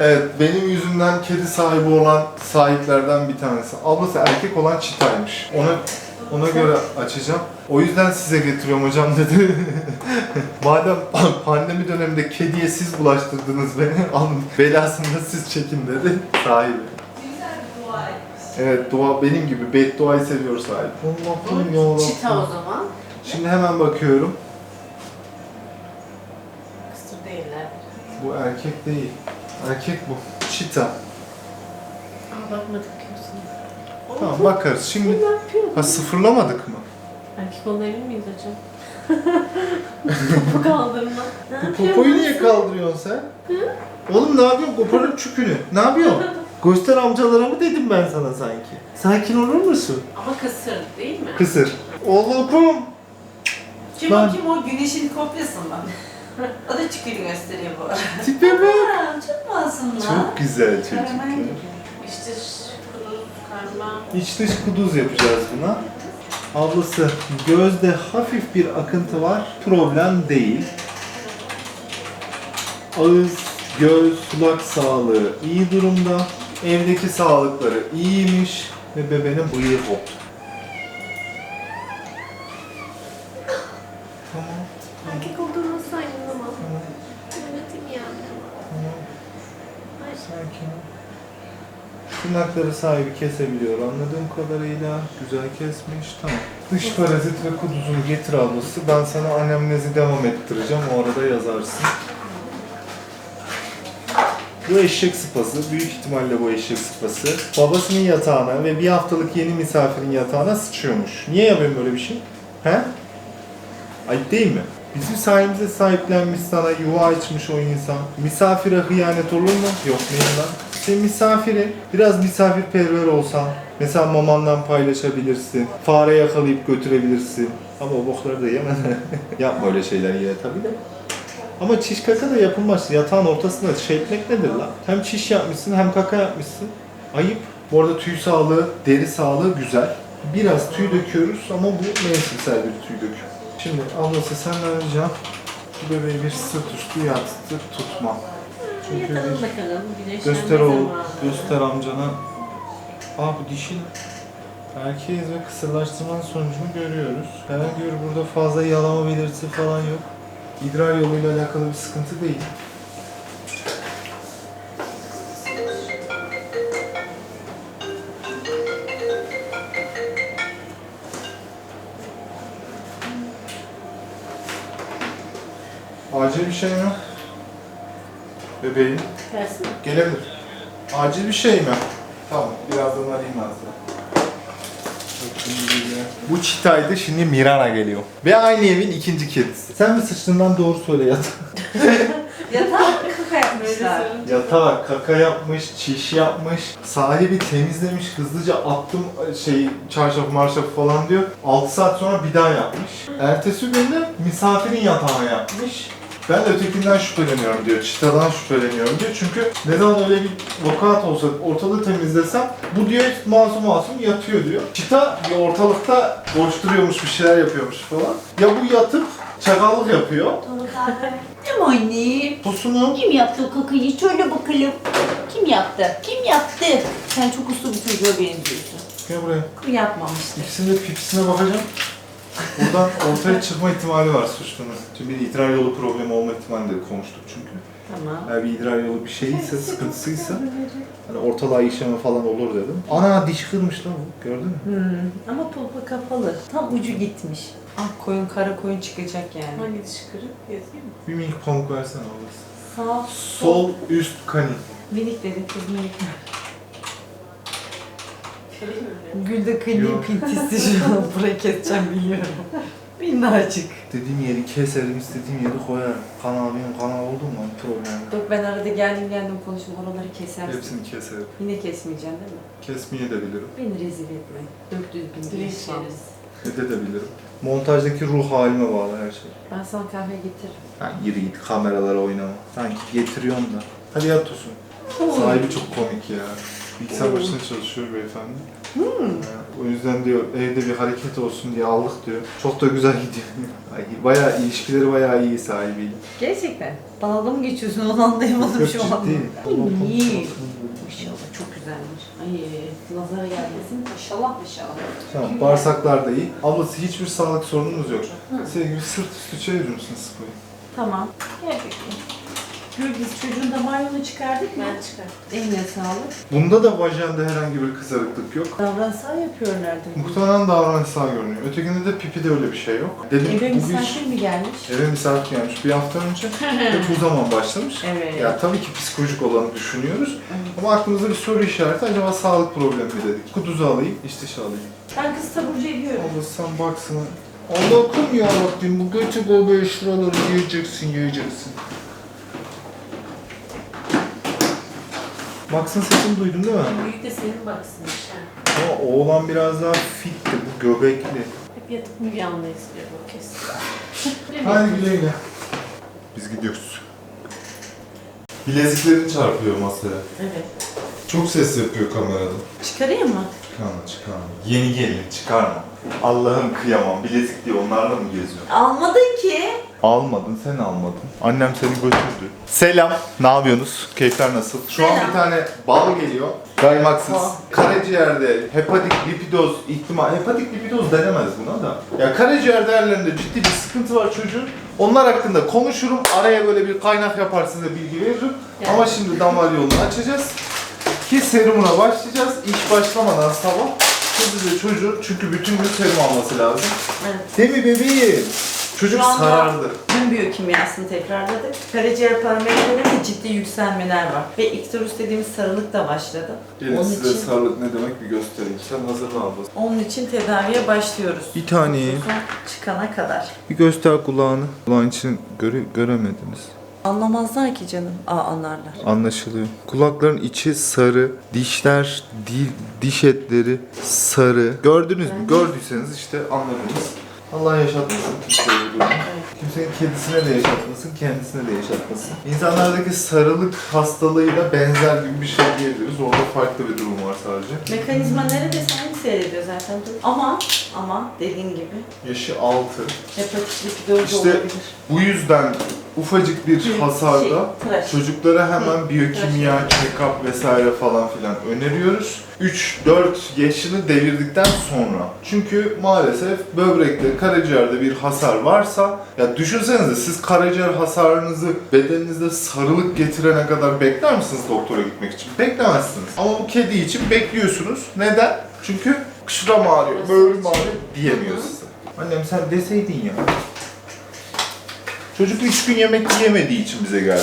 Evet, benim yüzümden kedi sahibi olan sahiplerden bir tanesi. Ablası erkek olan çitaymış. Ona ona göre açacağım. O yüzden size getiriyorum hocam dedi. Madem pandemi döneminde kediye siz bulaştırdınız beni, alın belasını da siz çekin dedi sahibi. Evet, dua benim gibi bedduayı seviyor sahip. Allah'ım yarabbim. Çita o zaman. Şimdi hemen bakıyorum. Kısır değiller. Bu erkek değil. Erkek bu. Çita. Aa bakmadık kimsine. Tamam bakarız. Şimdi Ne ha sıfırlamadık mı? Erkek olma emin miyiz hocam? Topu kaldırma. Ne Bu yapıyor popoyu niye kaldırıyorsun sen? Oğlum ne yapıyorsun? Koparıp çükünü. Ne yapıyorsun? Göster amcalara mı dedim ben sana sanki? Sakin olur musun? Ama kısır değil mi? Kısır. Oğlum. Kim o kim o güneşin kopyasından. o da çıkıyor gösteriyor bu arada. Tipe bak. Çok masum lan. Çok güzel çocuklar. Karamel gibi. İşte kuduz, karma. İç dış kuduz yapacağız buna. Ablası gözde hafif bir akıntı var. Problem değil. Ağız, göz, kulak sağlığı iyi durumda. Evdeki sağlıkları iyiymiş ve bebeğin bıyığı koptu. Tırnakları sahibi kesebiliyor anladığım kadarıyla. Güzel kesmiş. Tamam. Dış parazit ve kuduzunu getir ablası. Ben sana anemnezi devam ettireceğim. O arada yazarsın. Bu eşek sıpası. Büyük ihtimalle bu eşek sıpası. Babasının yatağına ve bir haftalık yeni misafirin yatağına sıçıyormuş. Niye yapıyorum böyle bir şey? He? Ayıp değil mi? Bizim sayemizde sahiplenmiş sana, yuva açmış o insan. Misafire hıyanet olur mu? Yok neyin lan? İşte misafiri, biraz misafirperver olsan, mesela mamandan paylaşabilirsin, fare yakalayıp götürebilirsin. Ama o bokları da yeme. Yapma öyle şeyler yine tabii de. Ama çiş kaka da yapılmaz. Yatağın ortasında şey etmek nedir lan? Hem çiş yapmışsın hem kaka yapmışsın. Ayıp. Bu arada tüy sağlığı, deri sağlığı güzel. Biraz tüy döküyoruz ama bu mevsimsel bir tüy döküm. Şimdi ablası senden ricam bu bebeği bir sırt üstü yatsıp tutma. Çünkü Yatalım bakalım. Güneşlenme göster oğul, zamanı. göster amcana. Aa bu dişin erkeğiz ve kısırlaştırmanın sonucunu görüyoruz. Herhangi bir burada fazla yalama belirtisi falan yok. İdrar yoluyla alakalı bir sıkıntı değil. Acil bir şey mi? Bebeğim. Tersi mi? Gelebilir. Acil bir şey mi? Tamam, birazdan arayayım size. Bu çitaydı, şimdi Mirana geliyor. Ve aynı evin ikinci kedisi. Sen mi sıçtığından doğru söyle yat. Yatağa kaka yapmışlar. Yatağa kaka yapmış, çiş yapmış. Sahibi temizlemiş, hızlıca attım şey çarşaf marşaf falan diyor. 6 saat sonra bir daha yapmış. Ertesi gün de misafirin yatağına yapmış. Ben de ötekinden şüpheleniyorum diyor, çitadan şüpheleniyorum diyor. Çünkü ne zaman öyle bir vakat olsa, ortalığı temizlesem bu diyor masum masum yatıyor diyor. Çita bir ortalıkta koşturuyormuş, bir şeyler yapıyormuş falan. Ya bu yatıp çakallık yapıyor. Değil mi anne? Pusunu Kim yaptı o kakayı? Söyle bakalım. Kim yaptı? Kim yaptı? Sen çok uslu bir çocuğa benziyorsun. Gel buraya. Kim yapmamıştır? İkisinin de pipisine bakacağım. Buradan ortaya çıkma ihtimali var suçlunun. Şimdi bir idrar yolu problemi olma ihtimali de konuştuk çünkü. Tamam. Eğer bir idrar yolu bir şeyse, sıkıntısıysa hani ortalığa işleme falan olur dedim. Ana diş kırmış lan bu. Gördün mü? Hmm. Ama topu kapalı. Tam ucu gitmiş. Ah koyun kara koyun çıkacak yani. Hangi diş kırık? Yazayım mı? Bir minik pamuk versene ablası. Sağ Sol üst kanin. Minik dedi kız minik. Gülde Yok. kıyım pintisi şu an burayı keseceğim biliyorum. Minnacık. Dediğim yeri keserim, istediğim yeri koyarım. Kanal benim kanal oldu mu problem yok. Dur ben arada geldim geldim konuştum oraları kesersin. Hepsini keserim. Yine kesmeyeceksin değil mi? Kesmeye de bilirim. Beni rezil etme. 400 bin lira yeriz. Edebilirim. Montajdaki ruh halime bağlı her şey. Ben sana kahve getiririm. Ha, yürü git kameralara oynama. Sanki getiriyorsun da. Hadi yat Tosun. Sahibi çok komik ya. Bilgisayar başında çalışıyor beyefendi. Ee, O yüzden diyor evde bir hareket olsun diye aldık diyor. Çok da güzel gidiyor. Ay, bayağı ilişkileri bayağı iyi sahibiyle. Gerçekten. Dalga mı geçiyorsun onu anlayamadım Yok, şu an. ciddi. İyi. Maşallah çok güzelmiş. Ay nazara gelmesin. Maşallah maşallah. Tamam bağırsaklar da iyi. Ablası hiçbir sağlık sorunumuz yok. Sevgili sırt üstü çevirir misin sıkıyı? Tamam. Gel Gül biz çocuğun damarını çıkardık mı? Ben çıkarttım. Eline sağlık. Bunda da vajanda herhangi bir kızarıklık yok. Davransal yapıyor nerede? Muhtemelen davranışsal görünüyor. Ötekinde de pipide öyle bir şey yok. Dedim Eve bu bir misafir mi gelmiş? eve misafir gelmiş bir hafta önce ve bu zaman başlamış. Evet. Ya tabii ki psikolojik olanı düşünüyoruz ama aklımızda bir soru işareti acaba sağlık problemi mi dedik. Kutuzu alayım, istiş alayım. Ben kız taburcu ediyorum. Allah sen baksana. Allah'ım ya Rabbim bu götü göbeği şuraları yiyeceksin yiyeceksin. Baksın sesini duydun değil mi? Büyük de senin baksın işte. Ama oğlan biraz daha fitti, bu göbekli. Hep yatıp Müge Anlı istiyor bu kesin. Hadi güle güle. Biz gidiyoruz. Bileziklerin çarpıyor masaya. Evet. Çok ses yapıyor kamerada. Çıkarayım mı? Çıkarma çıkarma. Yeni gelin çıkarma. Allah'ım kıyamam. Bilezik diye onlarla mı geziyor? Almadın ki. Almadın, sen almadın. Annem seni götürdü. Selam. Ne yapıyorsunuz? Keyifler nasıl? Şu an bir tane bal geliyor. Kaymaksız. Karaciğerde hepatik lipidoz ihtimal... Hepatik lipidoz denemez buna da. Ya karaciğer değerlerinde ciddi bir sıkıntı var çocuğun. Onlar hakkında konuşurum. Araya böyle bir kaynak yapar size bilgi veririm. Yani. Ama şimdi damar yolunu açacağız. Ki serumuna başlayacağız. İş başlamadan sabah. Hızlıca çocuğun çünkü bütün gün serum alması lazım. Evet. Değil mi bebeğim? Çocuk Şu anda- sarardı. Tüm biyokimyasını tekrarladık. Karaciğer parametrelerinde ciddi yükselmeler var. Ve iktorus dediğimiz sarılık da başladı. Gelin Onun size için- sarılık ne demek bir göstereyim. Sen hazırla ablası. Onun için tedaviye başlıyoruz. Bir tane Son çıkana kadar. bir göster kulağını. Kulağın için göre, göremediniz. Anlamazlar ki canım. Aa anlarlar. Anlaşılıyor. Kulakların içi sarı, dişler, dil, diş etleri sarı. Gördünüz mü? Gördüyseniz işte anladınız. Allah yaşatmasın kimseye bu durumu. Kimsenin kedisine de yaşatmasın, kendisine de yaşatmasın. İnsanlardaki sarılık hastalığıyla benzer gibi bir şey diyebiliriz. Orada farklı bir durum var sadece. Mekanizma neredeyse aynı seyrediyor zaten. Ama ama dediğin gibi Yaşı 6. hepatit lipidoz İşte olabilir. Bu yüzden ufacık bir Şey, hasarda tıraş. çocuklara hemen biyokimya, check-up vesaire falan filan öneriyoruz. 3-4 yaşını devirdikten sonra. Çünkü maalesef böbrekte, karaciğerde bir hasar varsa ya düşünsenize siz karaciğer hasarınızı bedeninizde sarılık getirene kadar bekler misiniz doktora gitmek için? Beklemezsiniz. Ama bu kedi için bekliyorsunuz. Neden? Çünkü şuram ağrıyor, böğrüm ağrıyor diyemiyor size. Annem sen deseydin ya. Çocuk üç gün yemek yiyemediği için bize geldi.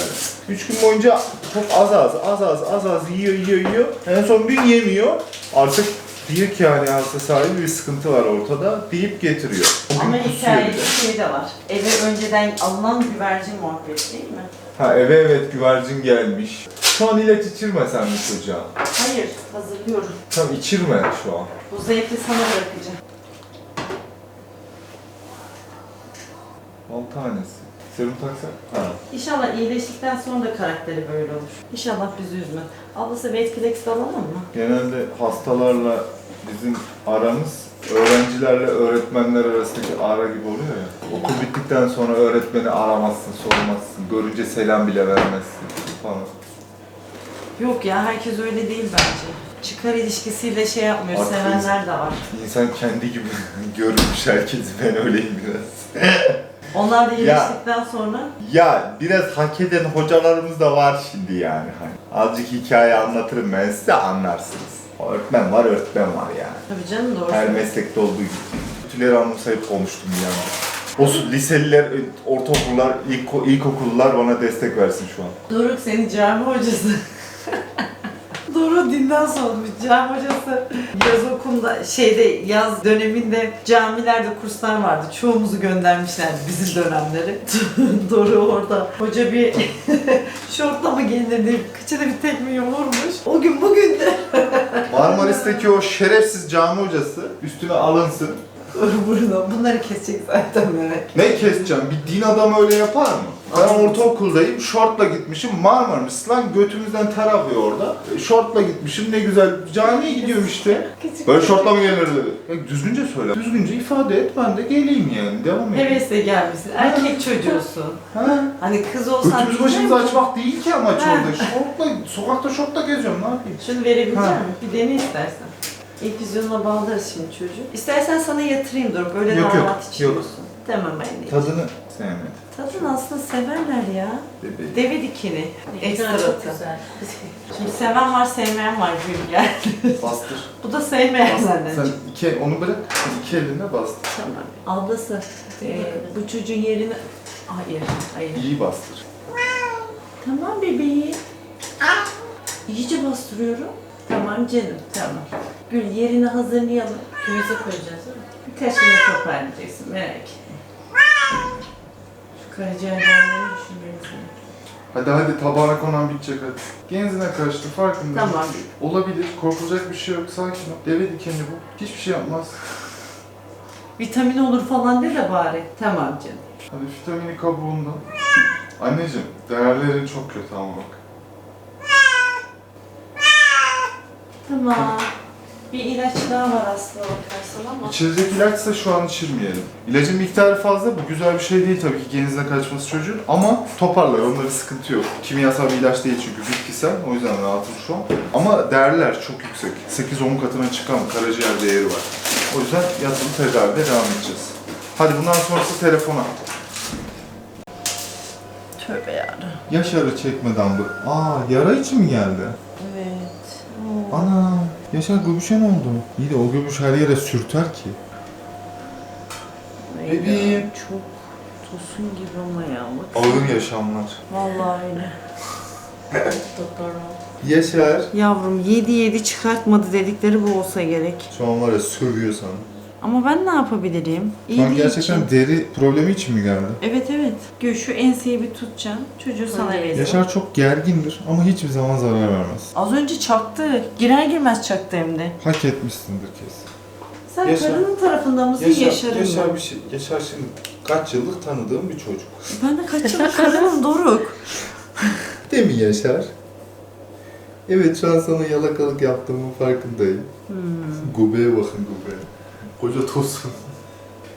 Üç gün boyunca çok az az, az az, az az yiyor, yiyor, yiyor. En son bir gün yemiyor. Artık diyor ki yani hasta sahibi bir sıkıntı var ortada deyip getiriyor. Ama kusuyor hikayede bir de. şey de var. Eve önceden alınan güvercin muhabbeti değil mi? Ha eve evet güvercin gelmiş. Şu an ilaç içirme sen bu çocuğa. Hayır, hazırlıyorum. Tamam içirme şu an. Bu zevki sana bırakacağım. 6 tanesi. Serum taksak? Ha. İnşallah iyileştikten sonra da karakteri böyle olur. İnşallah bizi üzme. Ablası Vetkilex alalım mı? Genelde hastalarla bizim aramız öğrencilerle öğretmenler arasındaki ara gibi oluyor ya. Okul bittikten sonra öğretmeni aramazsın, sormazsın. Görünce selam bile vermezsin falan. Yok ya herkes öyle değil bence. Çıkar ilişkisiyle şey yapmıyor, Haklıyız. sevenler de var. İnsan kendi gibi görmüş herkes. Ben öyleyim biraz. Onlar da iyileştikten sonra Ya biraz hak eden hocalarımız da var şimdi yani. Hani azıcık hikaye anlatırım ben size anlarsınız. Öğretmen var, öğretmen var yani. tabii canım doğru. Her meslekte olduğu gibi. Kötüleri anımsayıp konuştum yani. O liseliler, ortaokullar, ilk, ilkokullar bana destek versin şu an. Doruk senin cami hocası. Doruk dinden sormuş. Cami hocası yaz okulunda şeyde yaz döneminde camilerde kurslar vardı. Çoğumuzu göndermişlerdi bizim dönemleri. Doruk orada hoca bir şortla mı gelinir diye kıçına bir tekmeyi vurmuş. O gün bugün de Marmaris'teki o şerefsiz cami hocası üstüne alınsın. Dur burada bunları kesecek zaten Mehmet. Ne keseceğim? Bir din adamı öyle yapar mı? Ben ortaokuldayım, şortla gitmişim. Marmaris'ten götümüzden ter akıyor orada. E, Şortla gitmişim, ne güzel. Camiye gidiyorum işte. Böyle şortla mı gelirdi? Ya düzgünce söyle. Düzgünce ifade et, ben de geleyim yani. Devam edeyim. Hevesle gelmişsin. Erkek çocuğusun. Ha? Hani kız olsan Götümüz başımızı ki, açmak değil ki amaç Ha. orada. Şortla, sokakta şortla geziyorum, ne yapayım? Şunu verebilecek Ha. misin? Bir dene istersen. İnfüzyonuna bağlarız şimdi çocuğu. İstersen sana yatırayım dur. Böyle Yok, yok, damat yok. içiyorsun. Tamam anne. Tadını sevmedim. Tadını aslında severler ya. Bebeğim. Deve dikeni. Ekstra çok güzel. Şimdi seven var sevmeyen var Gül gel. Bastır. Bu da sevmeyen Bastır. zaten. Sen iki, onu bırak, iki eline bastır. Tamam. Ablası e, bu çocuğun yerini... Hayır, hayır. İyi bastır. Tamam bebeğim. İyice bastırıyorum. Tamam canım, tamam. Gül yerini hazırlayalım. Küveze koyacağız değil mi? Birkaç güne toparlayacaksın, merak etme. Karaciğerlerini düşünüyorum. Hadi hadi tabağına konan bitecek hadi. Genzine karıştı farkındayım. Tamam. Olabilir, korkulacak bir şey yok. Sakin ol. Deve dikeni bu. Hiçbir şey yapmaz. Vitamin olur falan de de bari. Tamam canım. Hadi vitamini kabuğundan. Anneciğim, değerlerin çok kötü ama bak. Tamam. Bir ilaç daha var aslında bakarsan ama. İçilecek ilaçsa şu an içirmeyelim. İlacın miktarı fazla, bu güzel bir şey değil tabii ki genizine kaçması çocuğun. Ama toparlar, onların sıkıntı yok. Kimyasal bir ilaç değil çünkü bitkisel, o yüzden rahatım şu an. Ama değerler çok yüksek. 8-10 katına çıkan karaciğer değeri var. O yüzden yatılı tedavide devam edeceğiz. Hadi bundan sonrası telefona. Tövbe yarabbim. Yaş arı çekmeden bu. Aa, yara için mi geldi? Evet. Oo. Ana, Yaşar göbüşen oldu. İyi de o göbüş her yere sürter ki. Ay Bebeğim. Çok tosun gibi ama ya. Bak. Ağır yaşamlar. Vallahi öyle. Doktor. Yaşar. Yavrum yedi yedi çıkartmadı dedikleri bu olsa gerek. Şu an var ya sövüyor sana. Ama ben ne yapabilirim? İyi değil gerçekten için. deri problemi için mi geldi? Evet evet. Gül şu enseyi bir tutacağım. Çocuğu sana vereceğim. Yaşar çok gergindir ama hiçbir zaman zarar vermez. Az önce çaktı. Girer girmez çaktı hem de. Hak etmişsindir kesin. Sen Yaşar. karının tarafında mısın Yaşar'ın mı? bir şey. Yaşar şimdi kaç yıllık tanıdığım bir çocuk. Ben de kaç yıllık karınım Doruk. Değil mi Yaşar? Evet şu an sana yalakalık yaptığımın farkındayım. Hmm. Gubeye bakın gubeye. Koca tosun.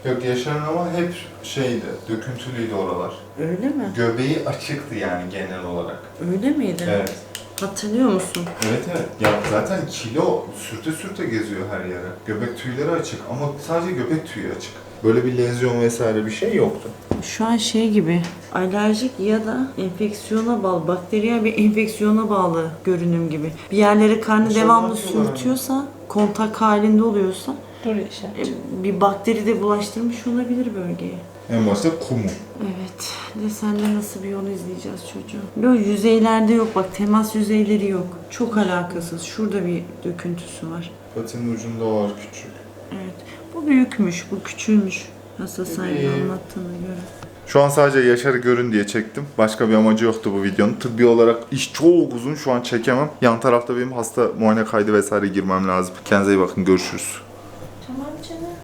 Yok Yaşar'ın ama hep şeydi, döküntülüydü oralar. Öyle mi? Göbeği açıktı yani genel olarak. Öyle miydi? Evet. Hatırlıyor musun? Evet evet. Ya zaten kilo sürte sürte geziyor her yere. Göbek tüyleri açık ama sadece göbek tüyü açık. Böyle bir lezyon vesaire bir şey yoktu. Şu an şey gibi alerjik ya da enfeksiyona bağlı, bakteriyel bir enfeksiyona bağlı görünüm gibi. Bir yerlere karnı devamlı sürtüyorsa, kontak halinde oluyorsa Dur Yaşar. e, bir bakteri de bulaştırmış olabilir bölgeye. En başta kumu. Evet. De sende nasıl bir yol izleyeceğiz çocuğum? Yok yüzeylerde yok bak temas yüzeyleri yok. Çok alakasız. Şurada bir döküntüsü var. Patinin ucunda var küçük. Evet. Bu büyükmüş, bu küçülmüş. Hasta sahibi Bebeğim. anlattığına göre. Şu an sadece Yaşar'ı görün diye çektim. Başka bir amacı yoktu bu videonun. Tıbbi olarak iş çok uzun şu an çekemem. Yan tarafta benim hasta muayene kaydı vesaire girmem lazım. Kendinize iyi bakın görüşürüz. Tamam canım.